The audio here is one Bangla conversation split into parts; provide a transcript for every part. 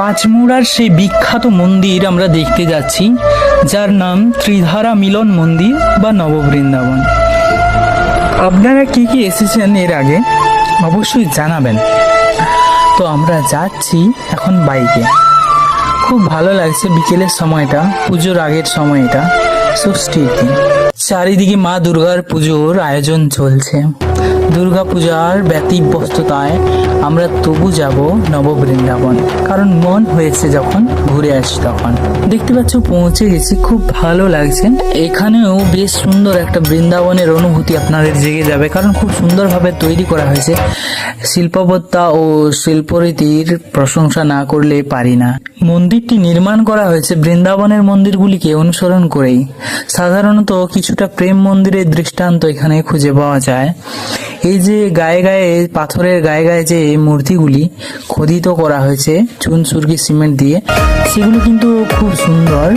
পাঁচমুড়ার সেই বিখ্যাত মন্দির আমরা দেখতে যাচ্ছি, যার নাম ত্রিধারা মিলন মন্দির বা নববৃন্দাবন। আপনারা কি কি এসেছেন এর আগে? অবশ্যই জানাবেন। তো আমরা যাচ্ছি এখন বাইকে। খুব ভালো লাগছে বিকেলের সময়টা, পুজোর আগের সময়টা। ষষ্ঠীর দিন। চারিদিকে মা দুর্গার পুজোর আয়োজন চলছে। দুর্গা পূজার ব্যতিব্যস্ততায় আমরা তবু যাব নববৃন্দাবন। কারণ মন হয়েছে যখন ঘুরে আসি তখন। দেখতে পাচ্ছ, পৌঁছে গেছি, খুব ভালো লাগছে। এখানেও বেশ সুন্দর একটা বৃন্দাবনের অনুভূতি আপনাদের জেগে যাবে, কারণ খুব সুন্দরভাবে তৈরি করা হয়েছে। শিল্পবত্তা ও শিল্পরীতির প্রশংসা না করলে পারি না। মন্দিরটি নির্মাণ করা হয়েছে বৃন্দাবনের মন্দিরগুলিকে অনুসরণ করেই। সাধারণত কিছুটা প্রেম মন্দিরের দৃষ্টান্ত এখানে খুঁজে পাওয়া যায়। এই যে গায়ে গায়ে, পাথরের গায়ে গায়ে যে মূর্তিগুলি খোদিত করা হয়েছে, চুন, সুরকি, সিমেন্ট দিয়ে, সেগুলি কিন্তু খুব সুন্দর।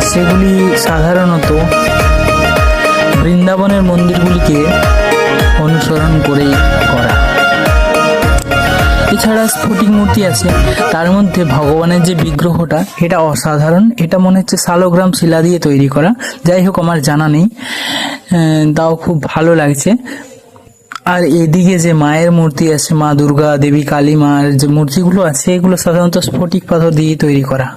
সেগুলি সাধারণত বৃন্দাবনের মন্দিরগুলিকে অনুসরণ করেই করা। এছাড়া স্ফটিক মূর্তি আছে। তার মধ্যে ভগবানের যে বিগ্রহটা, এটা অসাধারণ। এটা মনে হচ্ছে শালগ্রাম শিলা দিয়ে তৈরি করা। যাই হোক, আমার জানা নেই। তাও খুব ভালো লাগছে। আর এদিকে যে মায়ের মূর্তি আছে, মা দুর্গা, দেবী কালী মার যে মূর্তিগুলো আছে, এগুলো সাধারণত স্ফটিক পাথর দিয়ে তৈরি করা।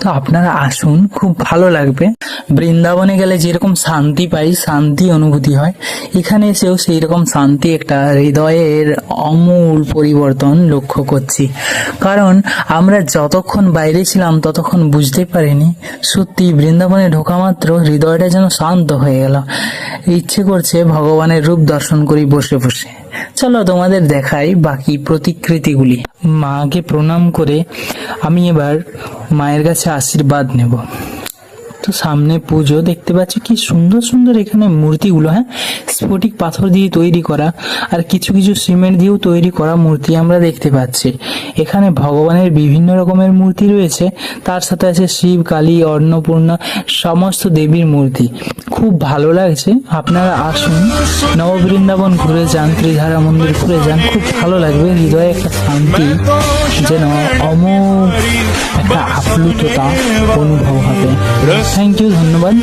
তো আপনারা আসুন, খুব ভালো লাগবে। বৃন্দাবনে গেলে যেরকম শান্তি পাই, শান্তি অনুভূতি হয়। এখানে এসেও সেই রকম শান্তি একটা হৃদয়ের অমূল পরিবর্তন লক্ষ্য করছি। কারণ আমরা যতক্ষণ বাইরে ছিলাম, ততক্ষণ বুঝতে পারিনি। সত্যি বৃন্দাবনে ঢোকা মাত্র হৃদয়টা যেন শান্ত হয়ে গেল। ইচ্ছে করছে ভগবানের রূপ দর্শন করি বসে বসে। চলো তোমাদের দেখাই বাকি প্রতিকৃতিগুলি। মাকে প্রণাম করে আমি এবার মায়ের কাছে আশীর্বাদ নেব। তো সামনে পুজো, দেখতে পাচ্ছি কি সুন্দর সুন্দর এখানে মূর্তিগুলো হ্যাঁ? স্ফটিক পাথর দিয়ে তৈরি করা আর কিছু কিছু সিমেন্ট দিয়েও তৈরি করা মূর্তি আমরা দেখতে পাচ্ছি। এখানে ভগবানের বিভিন্ন রকমের মূর্তি রয়েছে। তার সাথে আছে শিব, কালী, অন্নপূর্ণা, সমস্ত দেবীর মূর্তি। খুব ভালো লাগছে। আপনারা আসুন। নববৃন্দাবন ঘুরে যান, ত্রিধারা মন্দির ঘুরে যান। খুব ভালো লাগবে। হৃদয়ে একটা শান্তি যেন অমোঘ একটা আপ্লুততা অনুভব হবে। থ্যাংক ইউ ধন্যবাদ।